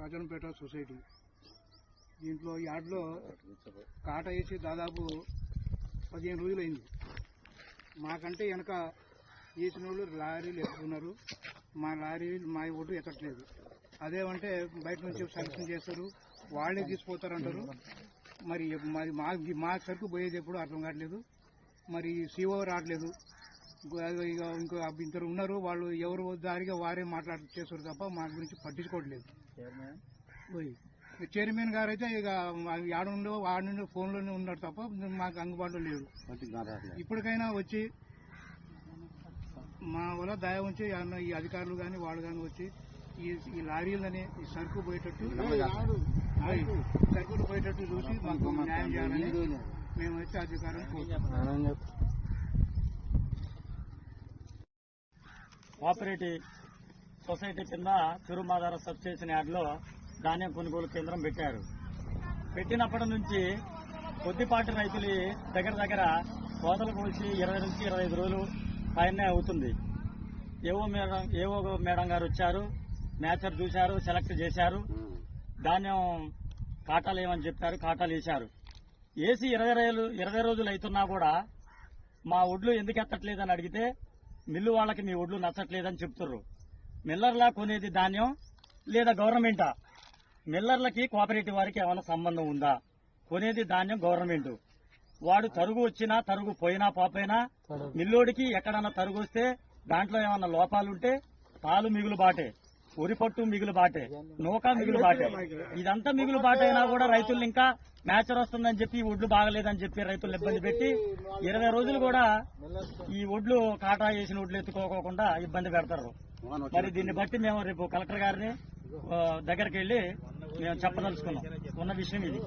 Rajampet society. దీంట్లో యార్డ్లో కాట వేసి దాదాపు పదిహేను రోజులు అయింది మాకంటే వెనక వేసిన వాళ్ళు లారీలు ఎక్కుతున్నారు. మా లారీ మా ఒడ్డు ఎక్కట్లేదు. అదేమంటే బయట నుంచి సర్వీసింగ్ చేస్తారు. వాళ్ళే తీసుకుపోతారు అంటారు మరి మరి మా మా సరుకు పోయేది ఎప్పుడు అర్థం కావట్లేదు. మరి సీఓ రావట్లేదు. ఇంకో- ఇద్దరు ఉన్నారు. వాళ్ళు ఎవరు దారిగా వారే మాట్లాడు చేస్తారు తప్ప మా గురించి పట్టించుకోవట్లేదు. చైర్మన్ గారు అయితే ఇక ఆడ నుండో ఆడ నుండి ఫోన్లోనే ఉన్నాడు తప్ప మాకు అందుబాటులో లేదు ఇప్పటికైనా వచ్చి మా వల్ల దయ ఉంచి ఈ అధికారులు కానీ వాళ్ళు కానీ వచ్చి ఈ ఈ లారీలని ఈ సరుకు పోయేటట్టు సరుకులు పోయేటట్టు చూసి మాకు న్యాయం చేయాలని మేము వచ్చి అధికారులు కోరుతున్నాం కోఆపరేటివ్ సొసైటీ కింద తిరుమాదార సబ్స్టేషన్ యార్డ్లో ధాన్యం కొనుగోలు కేంద్రం పెట్టారు. పెట్టినప్పటి నుంచి కొద్దిపాటి రైతులు దగ్గర దగ్గర కోతలు కోల్చి ఇరవై నుంచి ఇరవై ఐదు రోజులు పైనే అవుతుంది. ఏవో మేడం ఏవో మేడం గారు వచ్చారు మ్యాచర్ చూశారు సెలెక్ట్ చేశారు ధాన్యం కాటాలు ఏమని చెప్పారు కాటాలు వేశారు. వేసి ఇరవై రోజులు ఇరవై రోజులు అవుతున్నా కూడా మా ఒడ్లు ఎందుకు ఎత్తట్లేదని అడిగితే మిల్లు వాళ్ళకి మీ ఒడ్లు నచ్చట్లేదని చెప్తుర్రు. మిల్లర్లా కొనేది ధాన్యం లేదా గవర్నమెంటా? మిల్లర్లకి కోఆపరేటివ్ వారికి ఏమైనా సంబంధం ఉందా? కొనేది ధాన్యం గవర్నమెంట్. వాడు తరుగు వచ్చినా తరుగు పోయినా పోపోయినా మిల్లోడికి ఎక్కడన్నా తరుగు వస్తే దాంట్లో ఏమన్నా లోపాలుంటే పాలు మిగులు బాటే ఉరి పట్టు మిగులు బాటే నూక మిగులు బాటే. ఇదంతా మిగులు బాట అయినా కూడా రైతులు ఇంకా మ్యాచర్ వస్తుందని చెప్పి ఈ ఒడ్లు బాగలేదని చెప్పి రైతులు ఇబ్బంది పెట్టి ఇరవై రోజులు కూడా ఈ ఒడ్లు కాటా వేసిన ఒడ్లు ఎత్తుకోకుండా ఇబ్బంది పెడతారు. మరి దీన్ని బట్టి మేము రేపు కలెక్టర్ గారిని దగ్గరికి వెళ్ళి మేము చెప్పదలుచుకున్నాం. ఉన్న విషయం ఇది.